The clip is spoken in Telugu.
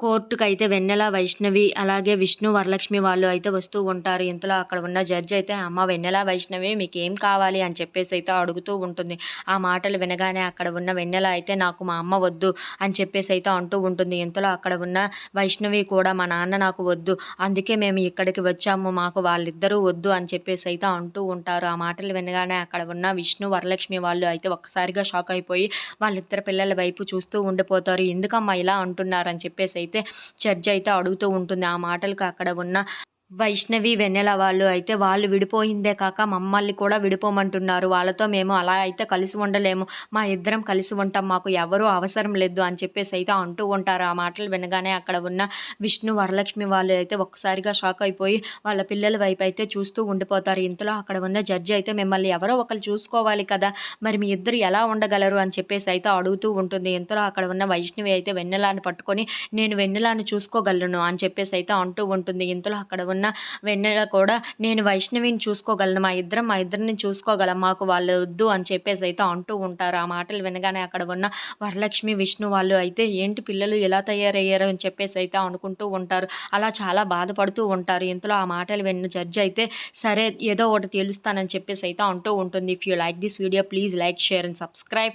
కోర్టుకి అయితే వెన్నెల వైష్ణవి అలాగే విష్ణు వరలక్ష్మి వాళ్ళు అయితే వస్తూ ఉంటారు. ఇంతలో అక్కడ ఉన్న జడ్జి అయితే అమ్మ వెన్నెల వైష్ణవి మీకు ఏం కావాలి? అని చెప్పేసి అయితే అడుగుతూ ఉంటుంది. ఆ మాటలు వినగానే అక్కడ ఉన్న వెన్నెల అయితే నాకు మా అమ్మ వద్దు అని చెప్పేసి అయితే అంటూ ఉంటుంది. ఇంతలో అక్కడ ఉన్న వైష్ణవి కూడా మా నాన్న నాకు వద్దు అందుకే మేము ఇక్కడికి వచ్చాము మాకు వాళ్ళిద్దరూ వద్దు అని చెప్పేసి అయితే అంటూ ఉంటారు. ఆ మాటలు వినగానే అక్కడ ఉన్న విష్ణు వరలక్ష్మి వాళ్ళు అయితే ఒక్కసారిగా షాక్ అయిపోయి వాళ్ళిద్దరు పిల్లల వైపు చూస్తూ ఉండిపోతారు. ఎందుకమ్మా ఇలా అంటున్నారు? అని చెప్పేసి అయితే చర్చ అయితే అడుగుతూ ఉంటుంది. ఆ మాటలకు అక్కడ ఉన్న వైష్ణవి వెన్నెల వాళ్ళు అయితే వాళ్ళు విడిపోయిందే కాక మమ్మల్ని కూడా విడిపోమంటున్నారు. వాళ్ళతో మేము అలా అయితే కలిసి ఉండలేము. మా ఇద్దరం కలిసి ఉంటాం. మాకు ఎవరూ అవసరం లేదు అని చెప్పేసి అయితే అంటూ ఉంటారు. ఆ మాటలు వినగానే అక్కడ ఉన్న విష్ణు వరలక్ష్మి వాళ్ళు అయితే ఒక్కసారిగా షాక్ అయిపోయి వాళ్ళ పిల్లల వైపు అయితే చూస్తూ ఉండిపోతారు. ఇంతలో అక్కడ ఉన్న జడ్జి అయితే మిమ్మల్ని ఎవరో ఒకరు చూసుకోవాలి కదా మరి మీ ఇద్దరు ఎలా ఉండగలరు అని చెప్పేసి అయితే అడుగుతూ ఉంటుంది. ఇంతలో అక్కడ ఉన్న వైష్ణవి అయితే వెన్నెలాను పట్టుకొని నేను వెన్నెలాను చూసుకోగలను అని చెప్పేసి అయితే అంటూ ఉంటుంది. ఇంతలో అక్కడ ఉన్న ఉన్న వెన్నెల కూడా నేను వైష్ణవిని చూసుకోగలను మా ఇద్దరం మా ఇద్దరిని చూసుకోగలం మాకు వాళ్ళు వద్దు అని చెప్పేసి అయితే అంటూ ఉంటారు. ఆ మాటలు వినగానే అక్కడ ఉన్న వరలక్ష్మి విష్ణు వాళ్ళు అయితే ఏంటి పిల్లలు ఎలా తయారయ్యారు అని చెప్పేసి అయితే అనుకుంటూ ఉంటారు. అలా చాలా బాధపడుతూ ఉంటారు. ఇంతలో ఆ మాటలు విన్న జడ్జి అయితే సరే ఏదో ఒకటి తెలుస్తానని చెప్పేసి అయితే అంటూ ఉంటుంది. If you like this video please like share and subscribe